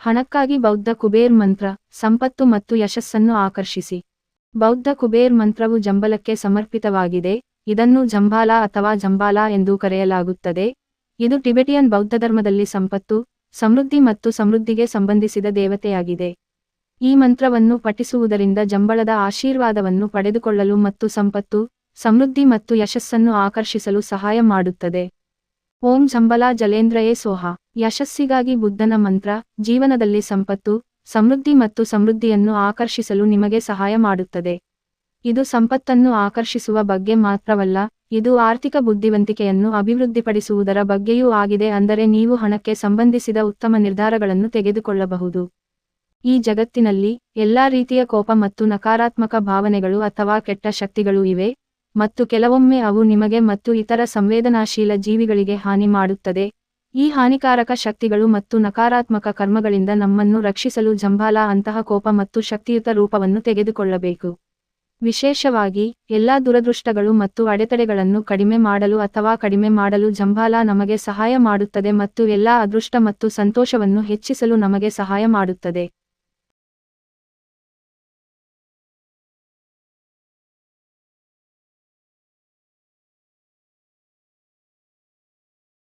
ಹಣಕ್ಕಾಗಿ ಬೌದ್ಧ ಕುಬೇರ್ ಮಂತ್ರ, ಸಂಪತ್ತು ಮತ್ತು ಯಶಸ್ಸನ್ನು ಆಕರ್ಷಿಸಿ. ಬೌದ್ಧ ಕುಬೇರ್ ಮಂತ್ರವು ಜಂಬಲಕ್ಕೆ ಸಮರ್ಪಿತವಾಗಿದೆ, ಇದನ್ನು ಜಂಬಾಲ ಅಥವಾ ಜಂಬಾಲ ಎಂದು ಕರೆಯಲಾಗುತ್ತದೆ. ಇದು ಟಿಬೆಟಿಯನ್ ಬೌದ್ಧ ಧರ್ಮದಲ್ಲಿ ಸಂಪತ್ತು, ಸಮೃದ್ಧಿ ಮತ್ತು ಸಮೃದ್ಧಿಗೆ ಸಂಬಂಧಿಸಿದ ದೇವತೆಯಾಗಿದೆ. ಈ ಮಂತ್ರವನ್ನು ಪಠಿಸುವುದರಿಂದ ಜಂಬಳದ ಆಶೀರ್ವಾದವನ್ನು ಪಡೆದುಕೊಳ್ಳಲು ಮತ್ತು ಸಂಪತ್ತು, ಸಮೃದ್ಧಿ ಮತ್ತು ಯಶಸ್ಸನ್ನು ಆಕರ್ಷಿಸಲು ಸಹಾಯ ಮಾಡುತ್ತದೆ. ಓಂ ಜಂಬಲ ಜಲೇಂದ್ರಯೇ ಸೋಹ. ಯಶಸ್ಸಿಗಾಗಿ ಬುದ್ಧನ ಮಂತ್ರ, ಜೀವನದಲ್ಲಿ ಸಂಪತ್ತು, ಸಮೃದ್ಧಿ ಮತ್ತು ಸಮೃದ್ಧಿಯನ್ನು ಆಕರ್ಷಿಸಲು ನಿಮಗೆ ಸಹಾಯ ಮಾಡುತ್ತದೆ. ಇದು ಸಂಪತ್ತನ್ನು ಆಕರ್ಷಿಸುವ ಬಗ್ಗೆ ಮಾತ್ರವಲ್ಲ, ಇದು ಆರ್ಥಿಕ ಬುದ್ಧಿವಂತಿಕೆಯನ್ನು ಅಭಿವೃದ್ಧಿಪಡಿಸುವುದರ ಬಗ್ಗೆಯೂ ಆಗಿದೆ ಅಂದರೆ ನೀವು ಹಣಕ್ಕೆ ಸಂಬಂಧಿಸಿದ ಉತ್ತಮ ನಿರ್ಧಾರಗಳನ್ನು ತೆಗೆದುಕೊಳ್ಳಬಹುದು. ಈ ಜಗತ್ತಿನಲ್ಲಿ ಎಲ್ಲಾ ರೀತಿಯ ಕೋಪ ಮತ್ತು ನಕಾರಾತ್ಮಕ ಭಾವನೆಗಳು ಅಥವಾ ಕೆಟ್ಟ ಶಕ್ತಿಗಳು ಇವೆ, ಮತ್ತು ಕೆಲವೊಮ್ಮೆ ಅವು ನಿಮಗೆ ಮತ್ತು ಇತರ ಸಂವೇದನಾಶೀಲ ಜೀವಿಗಳಿಗೆ ಹಾನಿ ಮಾಡುತ್ತದೆ. ಈ ಹಾನಿಕಾರಕ ಶಕ್ತಿಗಳು ಮತ್ತು ನಕಾರಾತ್ಮಕ ಕರ್ಮಗಳಿಂದ ನಮ್ಮನ್ನು ರಕ್ಷಿಸಲು ಜಂಬಾಲ ಅಂತಹ ಕೋಪ ಮತ್ತು ಶಕ್ತಿಯುತ ರೂಪವನ್ನು ತೆಗೆದುಕೊಳ್ಳಬೇಕು. ವಿಶೇಷವಾಗಿ, ಎಲ್ಲಾ ದುರದೃಷ್ಟಗಳು ಮತ್ತು ಅಡೆತಡೆಗಳನ್ನು ಕಡಿಮೆ ಮಾಡಲು ಅಥವಾ ಕಡಿಮೆ ಮಾಡಲು ಜಂಬಾಲ ನಮಗೆ ಸಹಾಯ ಮಾಡುತ್ತದೆ ಮತ್ತು ಎಲ್ಲಾ ಅದೃಷ್ಟ ಮತ್ತು ಸಂತೋಷವನ್ನು ಹೆಚ್ಚಿಸಲು ನಮಗೆ ಸಹಾಯ ಮಾಡುತ್ತದೆ.